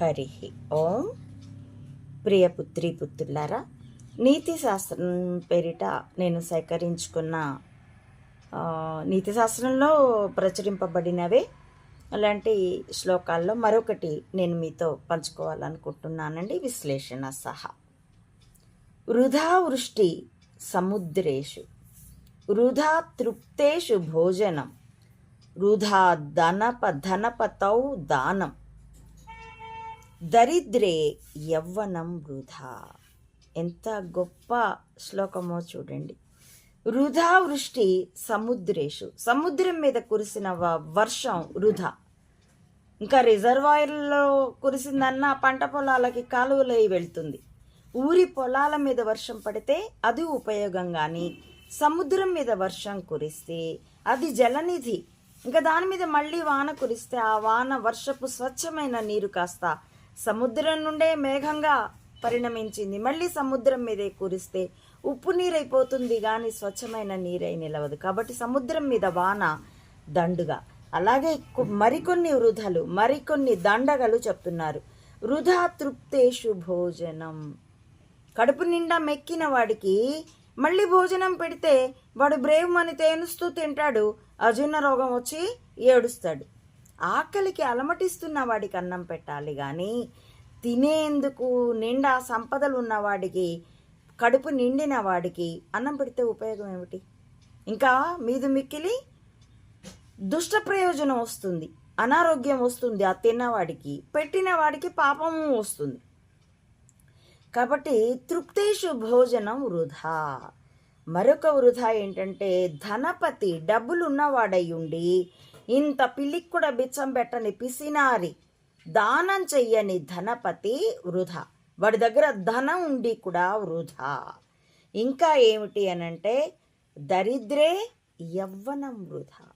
హరి ఓం. ప్రియ పుత్రి పుత్రులారా నీతి శాస్త్రం పేరిట నేను సేకరించుకున్న నీతి శాస్త్రంలో ప్రచురింపబడినవే అలాంటి శ్లోకాల్లో మరొకటి నేను మీతో పంచుకోవాలనుకుంటున్నానండి. విశ్లేషణ సహా. వృధా వృష్టి సముద్రేషు వృధా తృప్తేషు భోజనం వృధా ధనప ధనపతౌ దానం. దరిద్రే యవ్వనం వృధా. ఎంత గొప్ప శ్లోకమో చూడండి. వృధా వృష్టి సముద్రేషు. సముద్రం మీద కురిసిన వ- వర్షం వృధా. ఇంకా రిజర్వాయర్లో కురిసిందన్న పంట పొలాలకి కాలువలై వెళ్తుంది. ఊరి పొలాల మీద వర్షం పడితే అది ఉపయోగం కానీ సముద్రం మీద వర్షం కురిస్తే అది జలనిధి. ఇంకా దాని మీద మళ్ళీ వాన కురిస్తే ఆ వాన వర్షపు స్వచ్ఛమైన నీరు కాస్త సముద్రం నుండే మేఘంగా పరిణమించింది. మళ్ళీ సముద్రం మీదే కురిస్తే ఉప్పు నీరైపోతుంది కానీ స్వచ్ఛమైన నీరై నిలవదు. కాబట్టి సముద్రం మీద వాన దండుగా. అలాగే మరికొన్ని వృధలు మరికొన్ని దండగలు చెప్తున్నారు. వృధా తృప్తేషు భోజనం. కడుపు నిండా మెక్కిన వాడికి మళ్ళీ భోజనం పెడితే వాడు బ్రేవ్ మని తేనుస్తూ తింటాడు. అజీర్ణ రోగం వచ్చి ఏడుస్తాడు. ఆకలికి అలమటిస్తున్న వాడికి అన్నం పెట్టాలి కానీ తినేందుకు నిండా సంపదలు ఉన్నవాడికి కడుపు నిండిన వాడికి అన్నం పెడితే ఉపయోగం ఏమిటి? ఇంకా మీదు మిక్కిలి దుష్ట ప్రయోజనం వస్తుంది అనారోగ్యం వస్తుంది ఆ తిన్నవాడికి పెట్టిన వాడికి పాపము వస్తుంది. కాబట్టి తృప్తేషు భోజనం వృధా. మరొక వృధా ఏంటంటే ధనపతి డబ్బులు ఉన్నవాడై ఉండి ఇంత పిల్లికి కూడా బిచ్చం పెట్టని పిసినారి. దానం చెయ్యని ధనపతి వృధా. వాడి దగ్గర ధనం ఉండి కూడా వృధా. ఇంకా ఏమిటి అనంటే దరిద్రే యవ్వనం వృధా.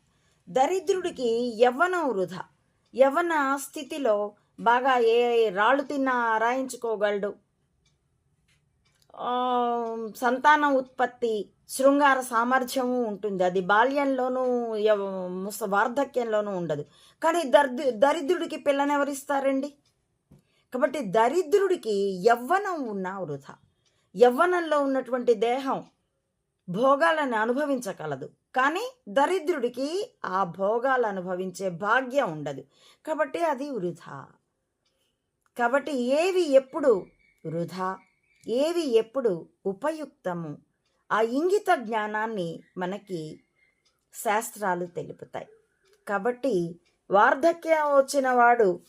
దరిద్రుడికి యవ్వనం వృధా. యవ్వన స్థితిలో బాగా ఏ రాళ్ళు తిన్నా ఆరాయించుకోగలడు సంతాన ఉత్పత్తి శృంగార సామర్థ్యము ఉంటుంది. అది బాల్యంలోనూ ముస వార్ధక్యంలోనూ ఉండదు. కానీ దరి దరిద్రుడికి పిల్లనెవరిస్తారండి కాబట్టి దరిద్రుడికి యవ్వనం ఉన్న వృధా. యవ్వనంలో ఉన్నటువంటి దేహం భోగాలను అనుభవించగలదు. కానీ దరిద్రుడికి ఆ భోగాలు అనుభవించే భాగ్యం ఉండదు. కాబట్టి అది వృధా. కాబట్టి ఏవి ఎప్పుడు వృధా? ఏవి ఎప్పుడు ఉపయుక్తము? ఆ ఇంగిత జ్ఞానాన్ని మనకి శాస్త్రాలు తెలుపుతాయి. కాబట్టి వార్ధక్యం వచ్చిన వాడు